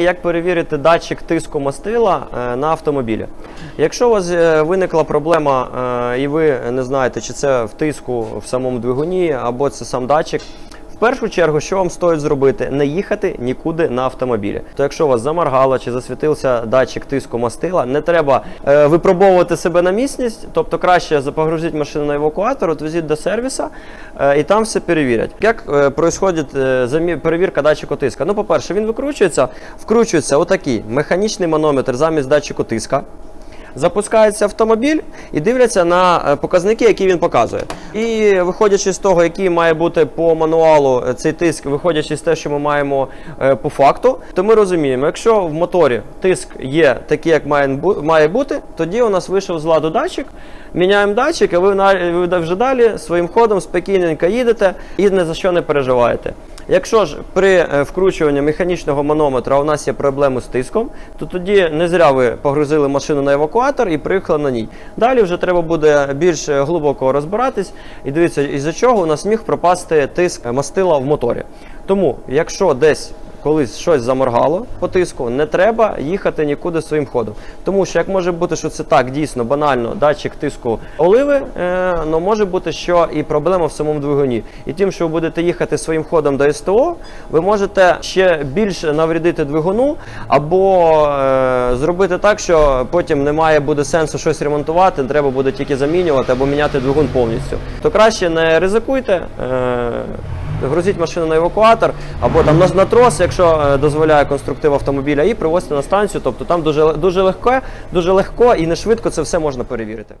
Як перевірити датчик тиску мастила е, на автомобілі? Якщо у вас е, виникла проблема е, і ви не знаєте, чи це в тиску в самому двигуні або це сам датчик. В першу чергу, що вам стоїть зробити, не їхати нікуди на автомобілі. То якщо у вас заморгало чи засвітився датчик тиску мастила, не треба е, випробовувати себе на міцність, тобто краще запогрузіть машину на евакуатор, відвезіть до сервіса е, і там все перевірять. Як е, происходить е, перевірка датчику тиска? Ну, по-перше, він викручується, вкручується отакий механічний манометр замість датчику тиска. Запускається автомобіль і дивляться на е, показники, які він показує. І виходячи з того, який має бути по мануалу е, цей тиск, виходячи з те, що ми маємо е, по факту, то ми розуміємо, якщо в моторі тиск є такий, як має, бути, тоді у нас вийшов з ладу датчик. Міняємо датчик, і ви вже далі своїм ходом спокійненько їдете і ні за що не переживаєте. Якщо ж при е, вкручуванні механічного манометра у нас є проблеми з тиском, то тоді не зря ви погрузили машину на евакуатор і приїхали на ній. Далі вже треба буде більш е, глибоко розбиратись і дивіться, із-за чого у нас міг пропасти тиск мастила в моторі. Тому, якщо десь колись щось заморгало по тиску, не треба їхати нікуди своїм ходом. Тому що як може бути, що це так дійсно банально, датчик тиску оливи, е, але може бути, що і проблема в самому двигуні. І тим, що ви будете їхати своїм ходом до СТО, ви можете ще більше навредити двигуну, або е, зробити так, що потім немає буде сенсу щось ремонтувати, треба буде тільки замінювати або міняти двигун повністю. То краще не ризикуйте. Е, Грузіть машину на евакуатор або там на, на трос, якщо е, дозволяє конструктив автомобіля, і привозьте на станцію. Тобто там дуже, дуже легко, дуже легко і не швидко це все можна перевірити.